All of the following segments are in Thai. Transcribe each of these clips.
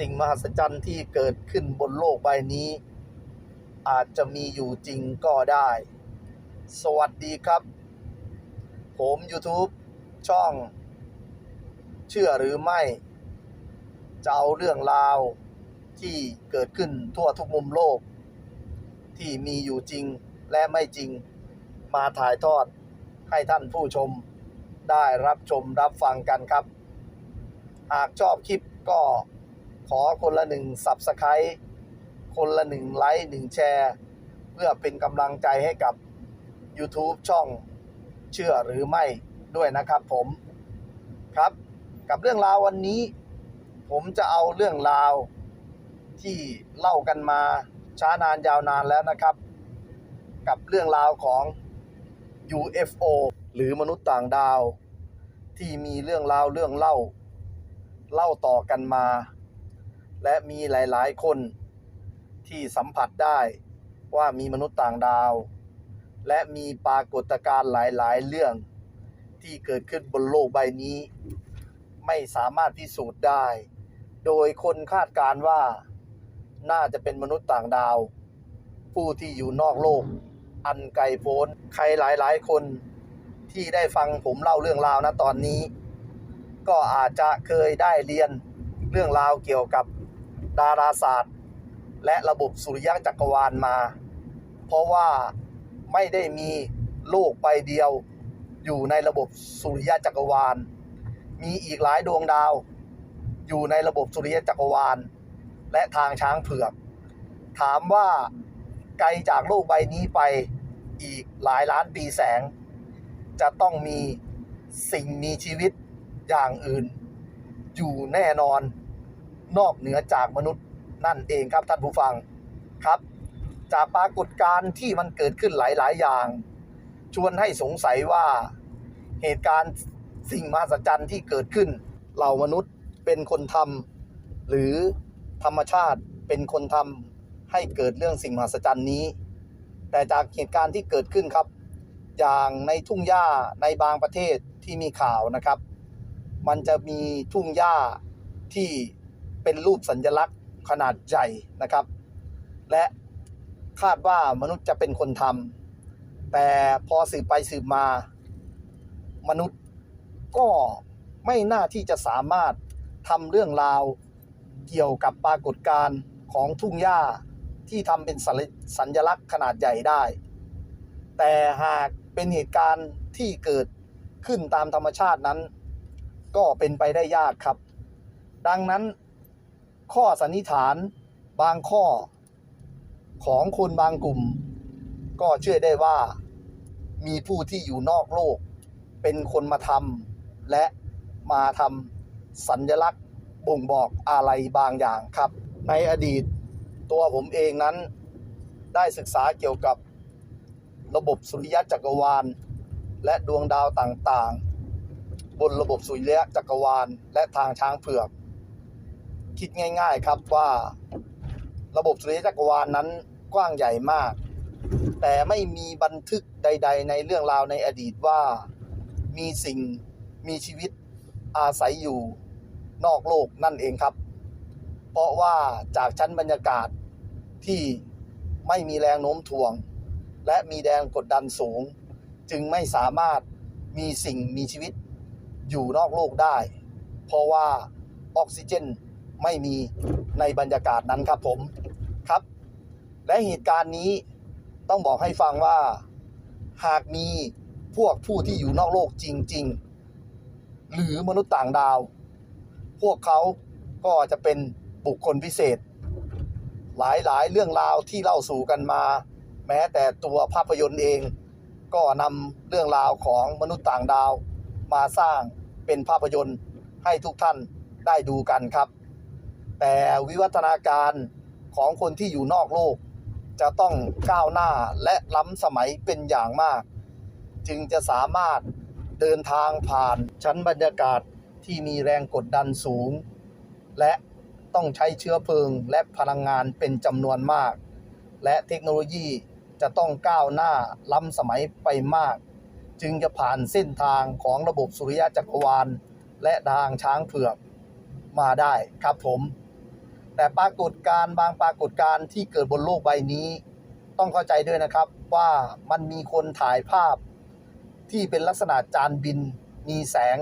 สิ่งมหัศจรรย์ที่เกิดขึ้นบนโลกใบนี้ อาจจะมีอยู่จริงก็ได้ สวัสดีครับ ผม YouTube ช่อง เชื่อหรือไม่ จะเอาเรื่องราวที่เกิดขึ้นทั่วทุกมุมโลก ที่มีอยู่จริงและไม่จริงมาถ่ายทอดให้ท่านผู้ชมได้รับชมรับฟังกันครับ หากชอบคลิปก็ ขอคนละหนึ่ง Subscribe คนละหนึ่งไลค์หนึ่งแชร์ เพื่อเป็นกำลังใจให้กับ YouTube ช่องเชื่อหรือไม่ด้วยนะครับผมครับ กับเรื่องราววันนี้ ผมจะเอาเรื่องราวที่เล่ากันมาช้านานยาวนานแล้วนะครับ กับเรื่องราวของ UFO หรือมนุษย์ต่างดาว ที่มีเรื่องราวเรื่องเล่า เล่าต่อกันมา และมีหลาย ๆ คนที่สัมผัสได้ว่ามีมนุษย์ต่างดาว และมีปรากฏการณ์หลาย ๆ เรื่องที่เกิดขึ้นบนโลกใบนี้ ไม่สามารถพิสูจน์ได้ โดยคนคาดการณ์ว่าน่าจะเป็นมนุษย์ต่างดาว ผู้ที่อยู่นอกโลก อันไกลโพ้นใครหลาย ๆ คนที่ได้ฟังผมเล่าเรื่องราวนะตอนนี้ ก็อาจจะเคยได้เรียนเรื่องราวเกี่ยวกับ ดาราศาสตร์ และระบบสุริยะจักรวาลมา เพราะว่าไม่ได้มีโลกใบเดียวอยู่ในระบบสุริยะจักรวาล มีอีกหลายดวงดาว อยู่ในระบบสุริยะจักรวาล และทางช้างเผือก ถามว่าไกลจากโลกใบนี้ไปอีกหลายล้านปีแสง จะต้องมีสิ่งมีชีวิตอย่างอื่น อยู่แน่นอน นอกเหนือจากมนุษย์นั่นเองครับท่านผู้ฟังครับ จากปรากฏการณ์ที่มันเกิดขึ้นหลาย ๆ อย่าง ชวนให้สงสัยว่าเหตุการณ์สิ่งมหัศจรรย์ที่เกิดขึ้นเหล่ามนุษย์เป็นคนทำหรือธรรมชาติเป็นคนทำให้เกิดเรื่องสิ่งมหัศจรรย์นี้ แต่จากเหตุการณ์ที่เกิดขึ้นครับ อย่างในทุ่งหญ้าในบางประเทศที่มีข่าวนะครับ มันจะมีทุ่งหญ้าที่ เป็นรูปสัญลักษณ์ขนาดใหญ่นะครับ และคาดว่ามนุษย์จะเป็นคนทำแต่พอสืบไปสืบมา มนุษย์ก็ไม่น่าที่จะสามารถทำเรื่องราวเกี่ยวกับปรากฏการณ์ของทุ่งหญ้าที่ทำเป็นสัญญลักษณ์ขนาดใหญ่ได้ แต่หากเป็นเหตุการณ์ที่เกิดขึ้นตามธรรมชาตินั้น ก็เป็นไปได้ยากครับ ดังนั้น ข้อสันนิษฐานบางข้อของคนบางกลุ่ม ก็เชื่อได้ว่ามีผู้ที่อยู่นอกโลก เป็นคนมาทำและมาทำสัญลักษณ์บ่งบอกอะไรบางอย่างครับ ในอดีตตัวผมเองนั้นได้ศึกษาเกี่ยวกับระบบสุริยะจักรวาล และดวงดาวต่างๆ บนระบบสุริยะจักรวาล และทางช้างเผือก คิดง่าย ๆครับว่า ระบบสุริยะจักรวาลนั้นกว้างใหญ่มาก แต่ไม่มีบันทึกใด ๆ ในเรื่องราวในอดีตว่า มีสิ่งมีชีวิตอาศัยอยู่นอกโลกนั่นเองครับ เพราะว่าจากชั้นบรรยากาศที่ไม่มีแรงโน้มถ่วง และมีแรงกดดันสูง จึงไม่สามารถมีสิ่งมีชีวิตอยู่นอกโลกได้ เพราะว่าออกซิเจน ไม่มีในบรรยากาศนั้นครับผมครับ และเหตุการณ์นี้ต้องบอกให้ฟังว่า หากมีพวกผู้ที่อยู่นอกโลกจริง ๆ หรือมนุษย์ต่างดาว พวกเขาก็จะเป็นบุคคลพิเศษ หลายๆ เรื่องราวที่เล่าสู่กันมา แม้แต่ตัวภาพยนตร์เอง ก็นำเรื่องราวของมนุษย์ต่างดาว มาสร้างเป็นภาพยนตร์ให้ทุกท่านได้ดูกันครับ แต่วิวัฒนาการของคนที่อยู่นอกโลก จะต้องก้าวหน้าและล้ำสมัยเป็นอย่างมาก จึงจะสามารถเดินทางผ่านชั้นบรรยากาศที่มีแรงกดดันสูง และต้องใช้เชื้อเพลิงและพลังงานเป็นจำนวนมาก และเทคโนโลยีจะต้องก้าวหน้าล้ำสมัยไปมาก จึงจะผ่านเส้นทางของระบบสุริยะจักรวาล และทางช้างเผือกมาได้ครับผม แต่ปรากฏการณ์บางปรากฏการณ์ที่เกิดบนโลกใบนี้ ต้องเข้าใจด้วยนะครับว่ามันมีคนถ่ายภาพ ที่เป็นลักษณะจานบิน มีแสง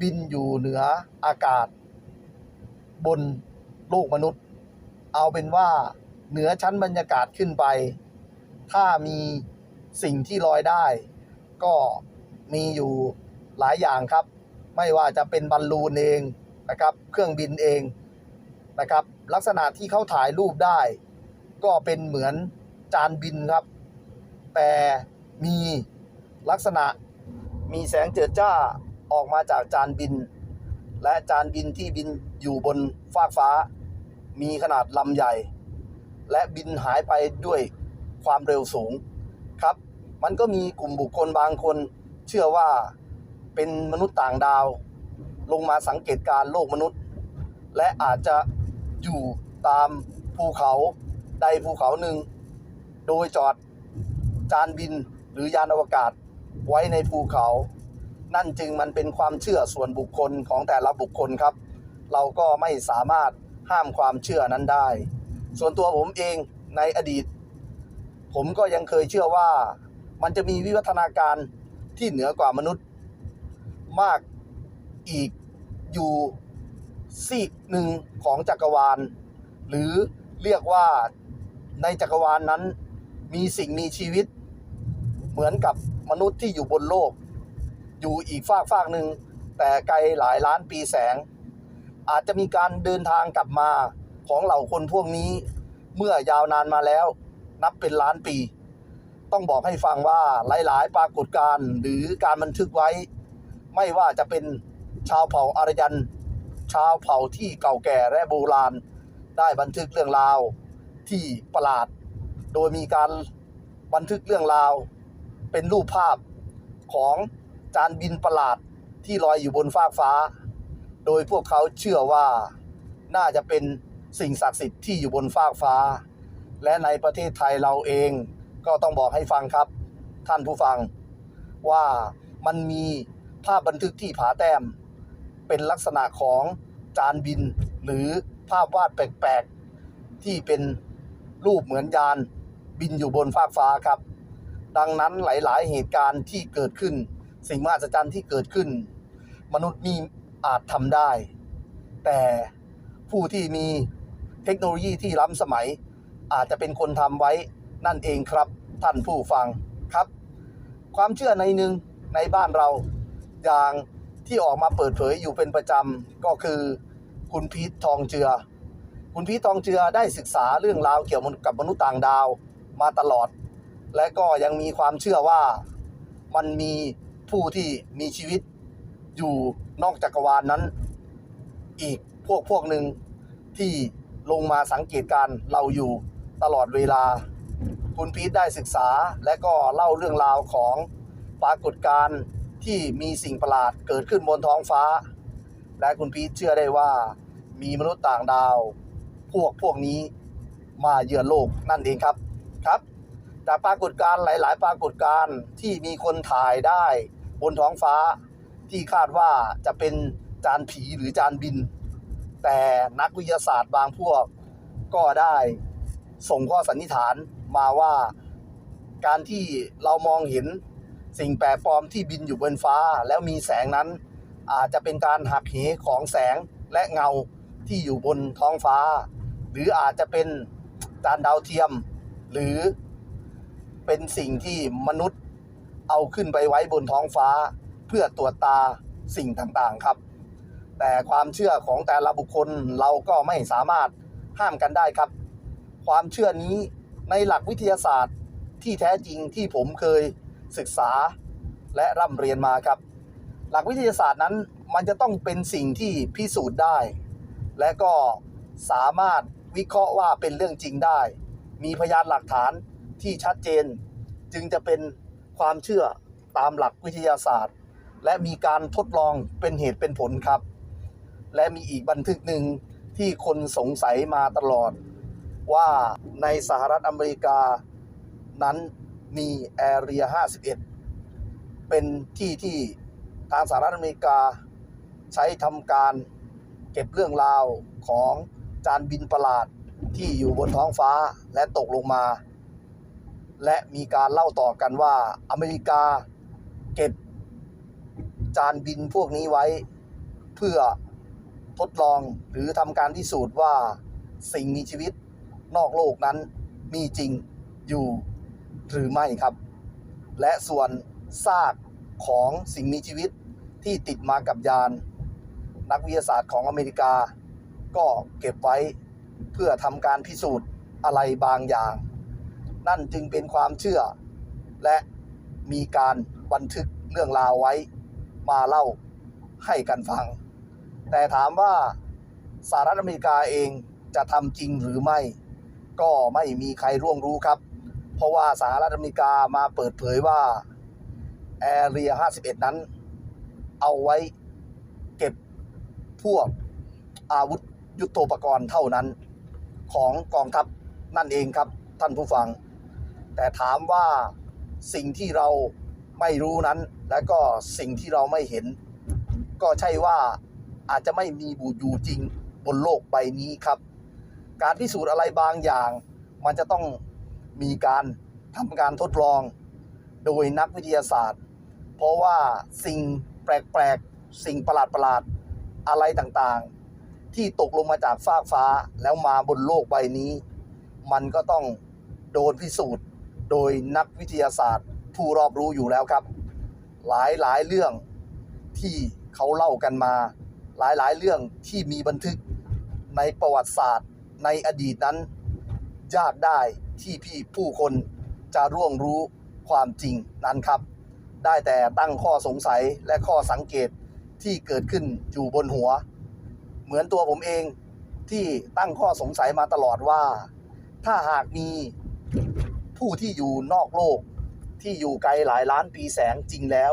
บินอยู่เหนืออากาศ บนโลกมนุษย์ เอาเป็นว่าเหนือชั้นบรรยากาศขึ้นไป ถ้ามีสิ่งที่ลอยได้ ก็มีอยู่หลายอย่างครับ ไม่ว่าจะเป็นบอลลูนเองนะครับ เครื่องบินเอง นะครับ ลักษณะที่เขาถ่ายรูปได้ ก็เป็นเหมือนจานบินครับ แต่มีลักษณะมีแสงเจิดจ้าออกมาจากจานบิน และจานบินที่บินอยู่บนฟากฟ้า มีขนาดลำใหญ่ และบินหายไปด้วยความเร็วสูงครับ มันก็มีกลุ่มบุคคลบางคน เชื่อว่าเป็นมนุษย์ต่างดาว ลงมาสังเกตการณ์โลกมนุษย์ และอาจจะ อยู่ตามภูเขาใดภูเขาหนึ่ง โดยจอดจานบินหรือยานอวกาศไว้ในภูเขา นั่นจึงมันเป็นความเชื่อส่วนบุคคลของแต่ละบุคคลครับ เราก็ไม่สามารถห้ามความเชื่อนั้นได้ ส่วนตัวผมเองในอดีต ผมก็ยังเคยเชื่อว่ามันจะมีวิวัฒนาการที่เหนือกว่ามนุษย์มากอีกอยู่ ซีกหนึ่งของจักรวาล หรือเรียกว่าในจักรวาลนั้นมีสิ่งมีชีวิต เหมือนกับมนุษย์ที่อยู่บนโลก อยู่อีกฝากฝากหนึ่งแต่ไกลหลายล้านปีแสง อาจจะมีการเดินทางกลับมาของเหล่าคนพวกนี้ เมื่อยาวนานมาแล้ว นับเป็นล้านปี ต้องบอกให้ฟังว่าหลาย ๆ ปรากฏการณ์หรือการบันทึกไว้ ไม่ว่าจะเป็นชาวเผ่าอารยัน ชาวเผ่าที่เก่าแก่และโบราณ ได้บันทึกเรื่องราวที่ประหลาด โดยมีการบันทึกเรื่องราว เป็นรูปภาพของจานบินประหลาดที่ลอยอยู่บนฟากฟ้า โดยพวกเขาเชื่อว่าน่าจะเป็นสิ่งศักดิ์สิทธิ์ที่อยู่บนฟากฟ้า และในประเทศไทยเราเองก็ต้องบอกให้ฟังครับ ท่านผู้ฟังว่ามันมีภาพบันทึกที่ผาแต้ม เป็นลักษณะของจานบิน หรือภาพวาดแปลกๆ ที่เป็นรูปเหมือนยานบินอยู่บนฟากฟ้าครับ ดังนั้นหลายๆ เหตุการณ์ที่เกิดขึ้น สิ่งมหัศจรรย์ที่เกิดขึ้น มนุษย์นี่อาจทำได้ แต่ผู้ที่มีเทคโนโลยีที่ล้ำสมัย อาจจะเป็นคนทำไว้นั่นเองครับท่านผู้ฟังครับ ความเชื่อในหนึ่งในบ้านเราอย่าง ที่ออกมาเปิดเผยอยู่เป็นประจำก็คือ คุณพีททองเจือ คุณพีททองเจือได้ศึกษาเรื่องราวเกี่ยวกับมนุษย์ต่างดาวมาตลอด และก็ยังมีความเชื่อว่ามันมีผู้ที่มีชีวิตอยู่นอกจักรวาลนนั้น อีกพวกพวกหนึ่งที่ลงมาสังเกตการ์เราอยู่ตลอดเวลา คุณพีทได้ศึกษาและก็เล่าเรื่องราวของปรากฏการณ์ ที่มีสิ่งประหลาดเกิดขึ้นบนท้องฟ้า และคุณพีทเชื่อได้ว่า มีมนุษย์ต่างดาว พวกพวกนี้มาเยือนโลกนั่นเองครับครับจากปรากฏการณ์หลาย ๆ ปรากฏการณ์ที่มีคนถ่ายได้บนท้องฟ้า ที่คาดว่าจะเป็นจานผีหรือจานบิน แต่นักวิทยาศาสตร์บางพวกก็ได้ส่งข้อสันนิษฐานมาว่า การที่เรามองเห็น สิ่งแปลกปลอมที่บินอยู่บนฟ้า แล้วมีแสงนั้น อาจจะเป็นการหักเหของแสงและเงาที่อยู่บนท้องฟ้า หรืออาจจะเป็นจานดาวเทียม หรือเป็นสิ่งที่มนุษย์เอาขึ้นไปไว้บนท้องฟ้า เพื่อตรวจตาสิ่งต่างๆครับ แต่ความเชื่อของแต่ละบุคคลเราก็ไม่สามารถห้ามกันได้ครับ ความเชื่อนี้ในหลักวิทยาศาสตร์ที่แท้จริงที่ผมเคย ศึกษาและร่ำเรียนมาครับ หลักวิทยาศาสตร์นั้นมันจะต้องเป็นสิ่งที่พิสูจน์ได้ และก็สามารถวิเคราะห์ว่าเป็นเรื่องจริงได้ มีพยานหลักฐานที่ชัดเจน จึงจะเป็นความเชื่อตามหลักวิทยาศาสตร์ และมีการทดลองเป็นเหตุเป็นผลครับ และมีอีกบันทึกหนึ่งที่คนสงสัยมาตลอด ว่าในสหรัฐอเมริกานั้น มีแอเรีย51 เป็นที่ที่ทางสหรัฐอเมริกาใช้ทำการเก็บเรื่องราวของจานบินประหลาดที่อยู่บนท้องฟ้าและตกลงมา และมีการเล่าต่อกันว่าอเมริกาเก็บจานบินพวกนี้ไว้ เพื่อทดลองหรือทำการพิสูจน์ว่าสิ่งมีชีวิตนอกโลกนั้นมีจริงอยู่ หรือไม่ครับ และส่วนซากของสิ่งมีชีวิตที่ติดมากับยาน นักวิทยาศาสตร์ของอเมริกา ก็เก็บไว้เพื่อทำการพิสูจน์อะไรบางอย่าง นั่นจึงเป็นความเชื่อ และมีการบันทึกเรื่องราวไว้มาเล่าให้กันฟัง แต่ถามว่าสหรัฐอเมริกาเองจะทำจริงหรือไม่ ก็ไม่มีใครร่วงรู้ครับ เพราะว่าสหรัฐอเมริกามาเปิดเผยว่าแอเรีย51 นั้น เอาไว้เก็บพวกอาวุธยุโทโธปกรณ์เท่านั้นของกองทัพนั่นเองครับท่านผู้ฟัง แต่ถามว่าสิ่งที่เราไม่รู้นั้น และก็สิ่งที่เราไม่เห็น ก็ใช่ว่าอาจจะไม่มีบูอยู่จริงบนโลกใบนี้ครับ การพิสูจน์อะไรบางอย่าง มันจะต้อง มีการทำการทดลอง โดยนักวิทยาศาสตร์ เพราะว่าสิ่งแปลกๆ สิ่งประหลาดๆ อะไรต่างๆ ที่ตกลงมาจากฟากฟ้าแล้วมาบนโลกใบนี้ มันก็ต้องโดนพิสูจน์โดยนักวิทยาศาสตร์ผู้รอบรู้อยู่แล้วครับ หลายหลายๆเรื่องที่เขาเล่ากันมา หลายหลายๆเรื่องที่มีบันทึกในประวัติศาสตร์ในอดีตนั้นยากได้ ที่พี่ผู้คนจะร่วงรู้ความจริงนั้นครับ ได้แต่ตั้งข้อสงสัยและข้อสังเกตที่เกิดขึ้นอยู่บนหัว เหมือนตัวผมเองที่ตั้งข้อสงสัยมาตลอดว่า ถ้าหากมีผู้ที่อยู่นอกโลก ที่อยู่ไกลหลายล้านปีแสงจริงแล้ว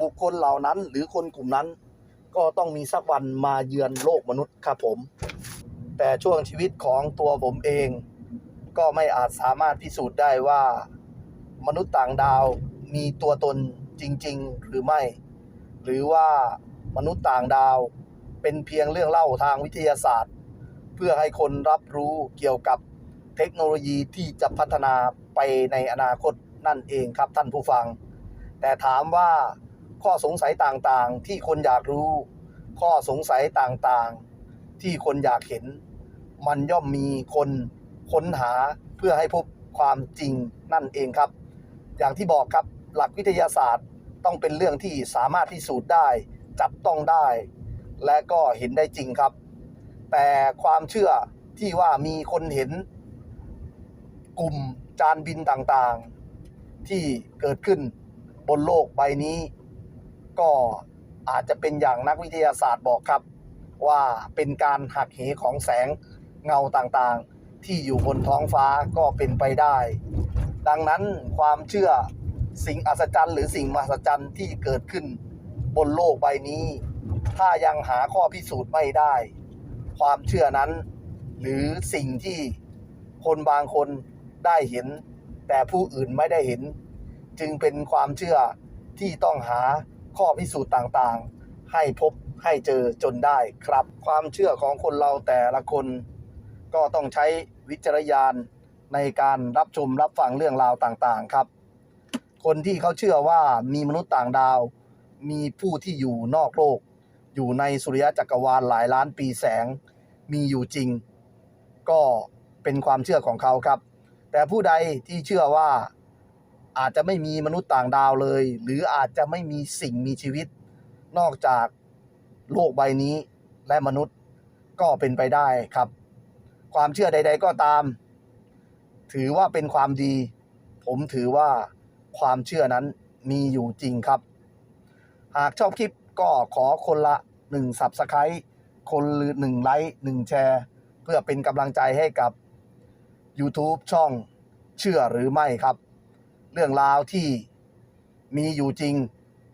บุคคลเหล่านั้นหรือคนกลุ่มนั้น ก็ต้องมีสักวันมาเยือนโลกมนุษย์ครับผม แต่ช่วงชีวิตของตัวผมเอง ก็ไม่อาจสามารถพิสูจน์ได้ว่ามนุษย์ต่างดาวมีตัวตนจริง ๆ หรือไม่ หรือว่ามนุษย์ต่างดาวเป็นเพียงเรื่องเล่าทางวิทยาศาสตร์ เพื่อให้คนรับรู้เกี่ยวกับเทคโนโลยีที่จะพัฒนาไปในอนาคตนั่นเองครับท่านผู้ฟัง แต่ถามว่าข้อสงสัยต่างๆ ที่คนอยากรู้ ข้อสงสัยต่างๆ ที่คนอยากเห็น มันย่อมมีคน ค้นหาเพื่อให้พบความจริงนั่นเองครับ อย่างที่บอกครับหลักวิทยาศาสตร์ต้องเป็นเรื่องที่สามารถพิสูจน์ได้ จับต้องได้ และก็เห็นได้จริงครับ แต่ความเชื่อที่ว่ามีคนเห็น กลุ่มจานบินต่างๆ ที่เกิดขึ้นบนโลกใบนี้ ก็อาจจะเป็นอย่างนักวิทยาศาสตร์บอกครับ ว่าเป็นการหักเหของแสงเงาต่างๆ ที่อยู่บนท้องฟ้าก็เป็นไปได้ ดังนั้นความเชื่อสิ่งอัศจรรย์หรือสิ่งมหัศจรรย์ที่เกิดขึ้นบนโลกใบนี้ ถ้ายังหาข้อพิสูจน์ไม่ได้ ความเชื่อนั้น หรือสิ่งที่คนบางคนได้เห็น แต่ผู้อื่นไม่ได้เห็น จึงเป็นความเชื่อที่ต้องหาข้อพิสูจน์ต่างๆ ให้พบให้เจอจนได้ครับ ความเชื่อของคนเราแต่ละคน ก็ต้องใช้ วิจารณญาณในการรับชมรับฟังเรื่องราวต่างๆครับ คนที่เขาเชื่อว่ามีมนุษย์ต่างดาว มีผู้ที่อยู่นอกโลก อยู่ในสุริยะจักรวาลหลายล้านปีแสง มีอยู่จริง ก็เป็นความเชื่อของเขาครับ แต่ผู้ใดที่เชื่อว่าอาจจะไม่มีมนุษย์ต่างดาวเลย หรืออาจจะไม่มีสิ่งมีชีวิต นอกจากโลกใบนี้และมนุษย์ก็เป็นไปได้ครับ ความเชื่อใด ๆ ก็ตาม ถือว่าเป็นความดี ผมถือว่าความเชื่อนั้นมีอยู่จริงครับ หากชอบคลิปก็ขอคนละ1 Subscribe คนหรือ1ไลค์1แชร์ เพื่อเป็นกำลังใจให้กับ YouTube ช่องเชื่อหรือไม่ครับ เรื่องราวที่มีอยู่จริง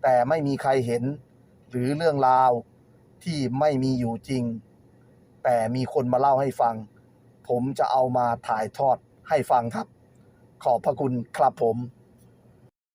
แต่ไม่มีใครเห็น หรือเรื่องราวที่ไม่มีอยู่จริง แต่มีคนมาเล่าให้ฟัง ผมจะเอามาถ่ายทอดให้ฟังครับ ขอบพระคุณครับผม